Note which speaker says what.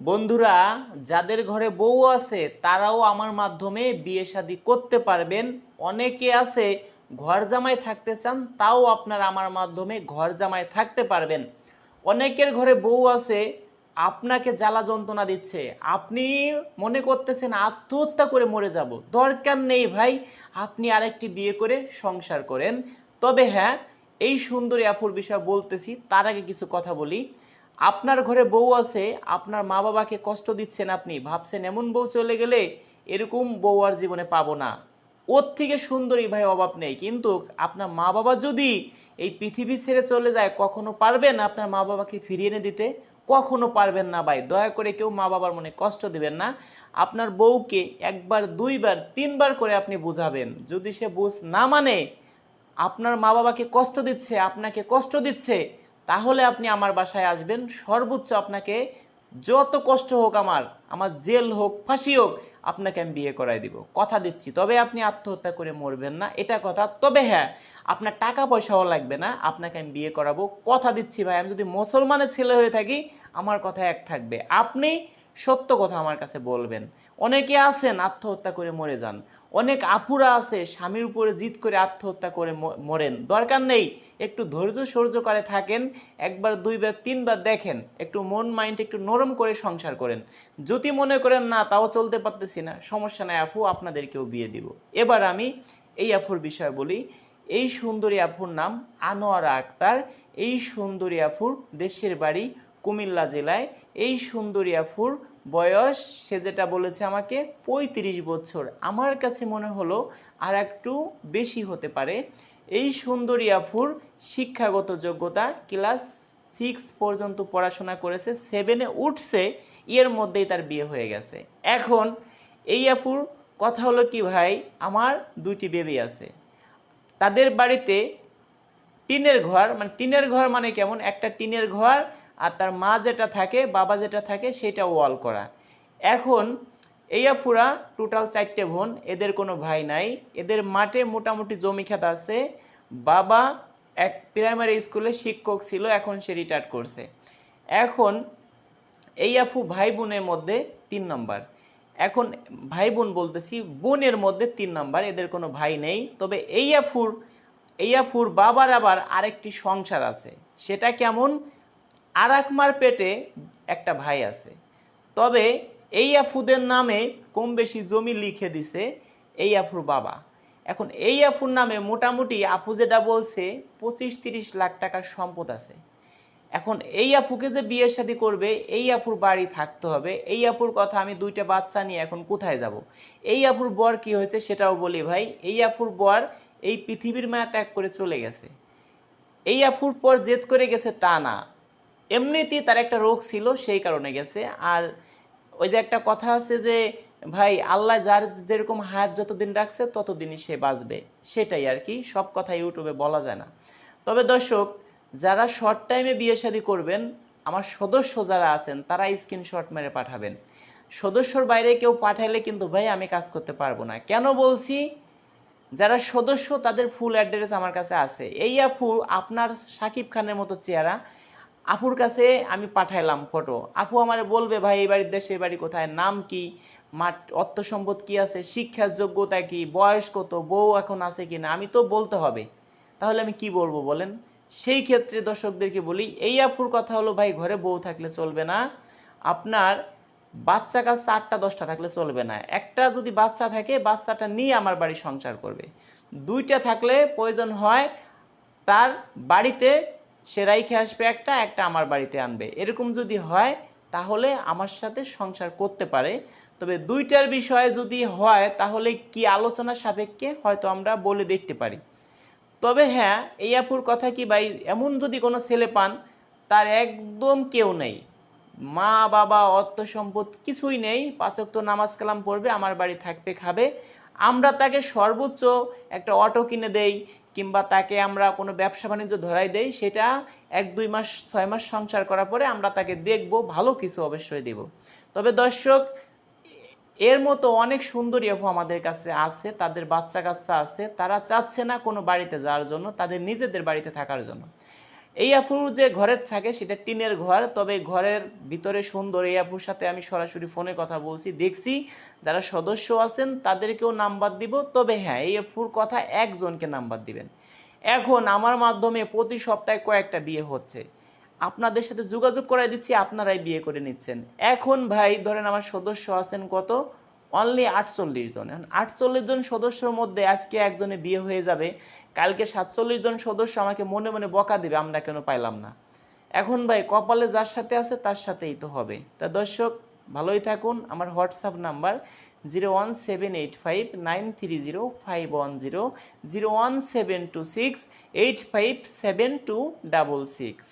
Speaker 1: বন্ধুরা, যাদের ঘরে বউ আছে, তারাও আমার মাধ্যমে বিয়ে শাদী করতে পারবেন। অনেকে আছে, ঘর জামাই থাকতে চান, তাও আপনারা আমার মাধ্যমে ঘর জামাই থাকতে পারবেন। অনেকের ঘরে বউ আছে, আপনাকে জ্বালা যন্ত্রণা দিচ্ছে, আপনি মনে করতেছেন আত্মহত্যা করে মরে যাব। দরকার নেই ভাই, আপনি আরেকটি বিয়ে করে সংসার করেন। তবে হ্যাঁ এই সুন্দরী আপুর বিষয় বলতেছি, তার আগে কিছু কথা বলি। আপনার ঘরে বউ আছে, আপনার মা বাবাকে কষ্ট দিচ্ছেন আপনি, ভাবছেন এমন বউ চলে গেলে এরকম বউ আর জীবনে পাবো না। ওর থেকে সুন্দরী ভাই অভাব নেই, কিন্তু আপনার মা বাবা যদি এই পৃথিবী ছেড়ে চলে যায়, কখনো পারবেন আপনার মা বাবাকে ফিরিয়ে এনে দিতে? কখনো পারবেন না ভাই, দয়া করে কেউ মা বাবার মনে কষ্ট দিবেন না। আপনার বউকে একবার, দুইবার, তিনবার করে আপনি বুঝাবেন। যদি সে বুঝ না মানে আপনার মা বাবাকে কষ্ট দিচ্ছে, আপনাকে কষ্ট দিচ্ছে তাহলে আপনি আমার বাসায় আসবেন। সর্বোচ্চ আপনাকে যত কষ্ট হোক আমার আমার জেল হোক, ফাঁসি হোক, আপনাকে আমি বিয়ে করাই দিব। কথা দিচ্ছি, তবে আপনি আত্মহত্যা করে মরবেন না, এটা কথা। তবে হ্যাঁ আপনার টাকা পয়সাও লাগবে না, আপনাকে আমি বিয়ে করাবো। কথা দিচ্ছি ভাই, আমি যদি মুসলমানের ছেলে হয়ে থাকি, আমার কথা এক থাকবে। আপনি সত্য কথা আমার কাছে বলবেন। অনেকে আছেন আত্মহত্যা করে মরে যান। অনেক আপুরা আছে, স্বামীর উপরে জিদ করে আত্মহত্যা করে মরেন। দরকার নেই, একটু ধৈর্য সহ্য করে থাকেন, একবার, দুইবার, তিনবার দেখেন, একটু মন, মাইন্ড একটু নরম করে সংসার করেন। যদি মনে করেন না, তাও চলতে পারতেছি না, সমস্যা নাই আপু, আপনাদেরকেও বিয়ে দিব। এবার আমি এই আপুর বিষয় বলি, এই সুন্দরী আপুর নাম আনোয়ারা আক্তার, এই সুন্দরী আপুর দেশের বাড়ি কুমিল্লা জেলায় এই সুন্দরী আফুর বয়স, সে যেটা বলেছে আমাকে, পঁয়ত্রিশ বছর। আমার কাছে মনে হলো আর একটু বেশি হতে পারে। এই সুন্দরী আফুর শিক্ষাগত যোগ্যতা ক্লাস সিক্স পর্যন্ত পড়াশোনা করেছে, সেভেনে উঠছে, এর মধ্যেই তার বিয়ে হয়ে গেছে। এখন এই আপুর কথা হলো কি ভাই, আমার দুইটি বেবি আছে। তাদের বাড়িতে টিনের ঘর মানে টিনের ঘর মানে কেমন? একটা টিনের ঘর আর তার মা যেটা থাকে, বাবা যেটা থাকে, সেটা ওয়াল করা। এখন এই আফুরা টোটাল চারটে বোন, এদের কোনো ভাই নাই। এদের মাঠে মোটামুটি জমি খেত আছে। বাবা এক প্রাইমারি স্কুলে শিক্ষক ছিল, এখন সে রিটায়ার করছে। এখন এই আপু ভাই বোনের মধ্যে তিন নম্বর। এখন ভাই বোন বলতেছি, বোনের মধ্যে তিন নম্বর, এদের কোনো ভাই নেই। তবে এই আফুর এই আফুর বাবার আবার আরেকটি সংসার আছে। সেটা কেমন? আরাকমার পেটে একটা ভাই আছে। তবে এই আফুদের নামে কম বেশি জমি লিখে দিছে এই আফুর বাবা। এখন এই আফুর নামে মোটামুটি আপু যেটা বলছে, পঁচিশ তিরিশ লাখ টাকার সম্পদ আছে। এখন এই আপুকে যে বিয়ে শাদী করবে, এই আপুর বাড়ি থাকতে হবে। এই আপুর কথা আমি দুইটা বাচ্চা নিয়ে এখন কোথায় যাব? এই আপুর বর কি হয়েছে সেটাও বলি ভাই। এই আপুর বর এই পৃথিবীর মায়া ত্যাগ করে চলে গেছে। এই আপুর পর জেদ করে গেছে তা না। এমনিতেই তার একটা রোগ ছিল, সেই কারণে গেছে। আর ওই যে একটা কথা আছে যে, ভাই, আল্লাহ যার যেরকম হায়াত যতদিন রাখছে, ততদিনই সে বাঁচবে। সেটাই আর কি, সব কথা ইউটিউবে বলা যায় না। তবে দর্শক, যারা শর্ট টাইমে বিয়ে শাদী করবেন, আমার সদস্য যারা আছেন, তারা স্ক্রিনশট মেরে পাঠাবেন। সদস্যর বাইরে কেউ পাঠাইলে কিন্তু, ভাই, আমি কাজ করতে পারব না। কেন বলছি? যারা সদস্য, তাদের ফুল অ্যাড্রেস আমার কাছে আছে। এই আপু, আপনার সাকিব খানের মতো চেহারা আপুর কাছে আমি পাঠাইলাম ফটো আপু আমার বলবে, ভাই, এই বাড়ির দেশে বাড়ি কোথায়? নাম কি? মাঠ, অর্থ সম্পদ কি আছে? শিক্ষার যোগ্যতা কি? বয়স কত? বউ এখন আছে কি না আমি তো বলতে হবে। তাহলে আমি কি বলব বলেন? সেই ক্ষেত্রে দর্শকদেরকে বলি, এই আপুর কথা হলো, ভাই, ঘরে বউ থাকলে চলবে না। আপনার বাচ্চা কাচ্চা আটটা, দশটা থাকলে চলবে না। একটা যদি বাচ্চা থাকে, বাচ্চাটা নিয়ে আমার বাড়ি সংসার করবে। দুইটা থাকলে প্রয়োজন হয় তার বাড়িতে সে রাইখে আসবে একটা একটা আমার বাড়িতে আনবে। এরকম যদি হয়, তাহলে আমার সাথে সংসার করতে পারে। তবে দুইটার বিষয়ে যদি হয়, তাহলে কি আলোচনা সাপেক্ষে হয়তো আমরা বলে দেখতে পারি। তবে হ্যাঁ এই আপুর কথা কি ভাই, এমন যদি কোনো ছেলে পান, তার একদম কেউ নেই। মা, বাবা, অর্থ সম্পদ কিছুই নেই। পাচক তো নামাজ কালাম পড়বে, আমার বাড়ি থাকবে, খাবে। আমরা তাকে সর্বোচ্চ একটা অটো কিনে দেই কিংবা তাকে আমরা কোনো ব্যবসা বাণিজ্য ধরাই দেই, সেটা এক, দুই মাস, ছয় মাস সংসার করার পরে আমরা তাকে দেখব, ভালো কিছু অবশ্যই দেব। তবে দর্শক, এর মতো অনেক সুন্দরী আপু আমাদের কাছে আছে, তাদের বাচ্চা কাচ্চা আছে, তারা চাচ্ছে না কোনো বাড়িতে যাওয়ার জন্য, তাদের নিজেদের বাড়িতে থাকার জন্য। এই আপুর যে ঘরের থাকে, সেটা টিনের ঘর, তবে ঘরের ভিতরে সুন্দর এই আপুর সাথে আমি সরাসরি ফোনে কথা বলছি। দেখছি যারা সদস্য আছেন, তাদেরকেও নাম্বার দিব। তবে হ্যাঁ এই আপুর কথা একজনকে নাম্বার দিবেন। এখন আমার মাধ্যমে প্রতি সপ্তাহে কয়েকটা বিয়ে হচ্ছে। আপনাদের সাথে যোগাযোগ করাই দিচ্ছি, আপনারাই বিয়ে করে নিচ্ছেন। এখন ভাই, ধরেন আমার সদস্য আছেন কত? অনলি আটচল্লিশ জন। এখন আটচল্লিশ জন সদস্যর মধ্যে আজকে একজনে বিয়ে হয়ে যাবে। কালকে সাতচল্লিশ জন সদস্য আমাকে মনে মনে বকা দিবে, আমরা কেন পাইলাম না? এখন ভাই, কপালে যার সাথে আছে তার সাথেই তো হবে। তা দর্শক, ভালোই থাকুন। আমার WhatsApp number zero one seven eight five nine three zero five one zero zero one seven two six eight five seven two double six.